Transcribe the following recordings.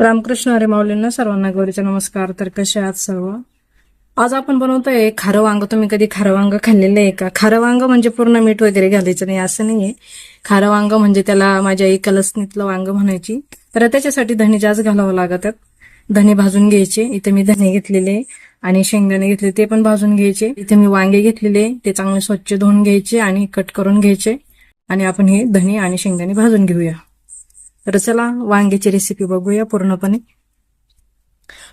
रामकृष्ण हरे माऊलींना सर्वांना गौरीचा नमस्कार. तर कसे आहात सर्व? आज आपण बनवतोय खारं वांग तुम्ही कधी खारं वांग खाल्लेलं आहे का? खारं वांग म्हणजे पूर्ण मीठ वगैरे घालायचं नाही असं नाहीये. खारं वांग म्हणजे त्याला माझ्या आई कलसनीतलं वांग म्हणायची. तर त्याच्यासाठी धणे जास्त घालावं लागतात. धणे भाजून घ्यायचे. इथे मी धणे घेतलेले आणि शेंगदाणे घेतले ते पण भाजून घ्यायचे. इथे मी वांगे घेतलेले ते चांगले स्वच्छ धुवून घ्यायचे आणि कट करून घ्यायचे. आणि आपण हे धणे आणि शेंगदाणे भाजून घेऊया. तर चला वांग्याची रेसिपी बघूया पूर्णपणे.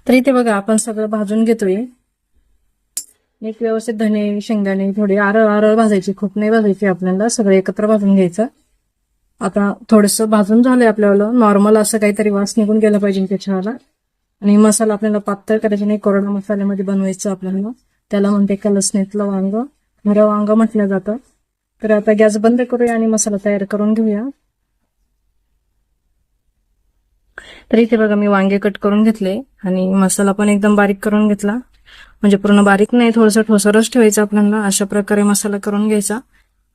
तर इथे बघा आपण सगळं भाजून घेतोय. एक व्यवस्थित धने शेंगदाणे थोडे आरळ आरळ भाजायची खूप नाही भाजायची आपल्याला सगळं एकत्र भाजून घ्यायचं. आता थोडस भाजून झालंय आपल्याला नॉर्मल असं काहीतरी वास निघून गेला पाहिजे त्याच्यावाला आणि मसाला आपल्याला पातळ करायचा नाही कोरडा मसाल्यामध्ये बनवायचं आपल्याला. त्याला म्हणते का लसणीतलं वांग. खरं वांग म्हटलं जातं. तर आता गॅस बंद करूया आणि मसाला तयार करून घेऊया. तर इथे बघा मी वांगे कट करून घेतले आणि मसाला पण एकदम बारीक करून घेतला. म्हणजे पूर्ण बारीक नाही थोडंसं ठोसरच ठेवायचा आपल्याला. अशा प्रकारे मसाला करून घ्यायचा.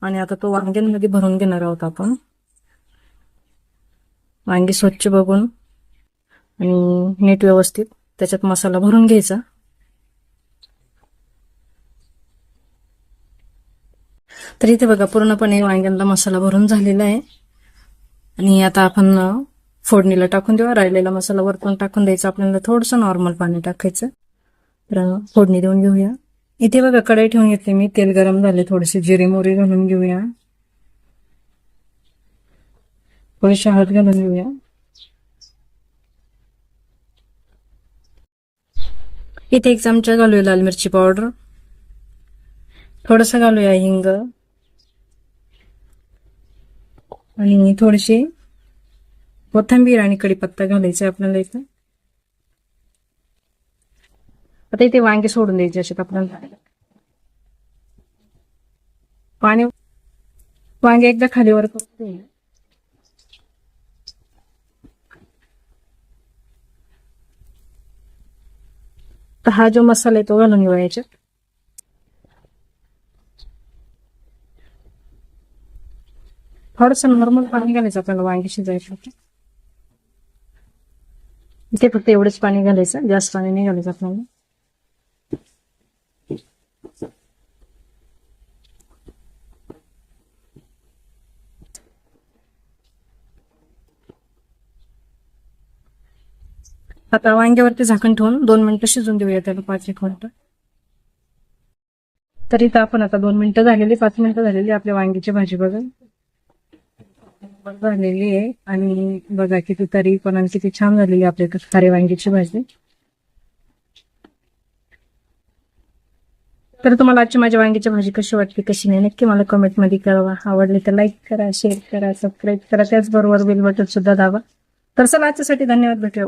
आणि आता तो वांग्यांमध्ये भरून घेणार आहोत आपण. वांगी स्वच्छ बघून आणि नीट व्यवस्थित त्याच्यात मसाला भरून घ्यायचा. तर इथे बघा पूर्णपणे वांग्यांना मसाला भरून झालेला आहे. आणि आता आपण फोडणीला टाकून देऊ. राहिलेला मसाला वरतून टाकून द्यायचा. आपल्याला थोडंसं नॉर्मल पाणी टाकायचं. तर फोडणी देऊन घेऊया. इथे बघा कढाई ठेवून घेतली मी. तेल गरम झाले थोडेसे. जिरे मोरी घालून घेऊया. थोडीशी हळद घालून घेऊया. इथे एक चमचा घालूया लाल मिरची पावडर. थोडस घालूया हिंग. आणि थोडीशी कोथिंबीर आणि कढीपत्ता घालायचा आपल्याला इथं. आता इथे वांगे सोडून द्यायचे असे आपल्याला. पाणी वांगे एकदा खालीवर करून तर हा जो मसाला आहे तो घालून घेऊया याच्यात थोडस नॉर्मल पाणी घालायचं आपल्याला वांगी शिजायसाठी. इथे फक्त एवढंच पाणी घालायचं जास्त पाणी नाही घालायचं आपल्याला. आता वांग्यावरती झाकण ठेवून दोन मिनिटं शिजून देऊया त्याला पाच एक मिनिटं. तर इथं आपण आता दोन मिनिटं झालेली पाच मिनिटं झालेली आपल्या वांग्याची भाजी बघा. झालेली आहे. आणि बघा किती तरी पण किती छान झालेली आपल्या खारे वांग्याची भाजी. तर तुम्हाला आजची माझ्या वांग्याची भाजी कशी वाटली कशी नाही नक्की मला कमेंटमध्ये कळवा. आवडली तर लाईक करा शेअर करा सबस्क्राईब करा. त्याचबरोबर बेल बटन सुद्धा दाबा. तर चला आजच्यासाठी धन्यवाद. भेटूया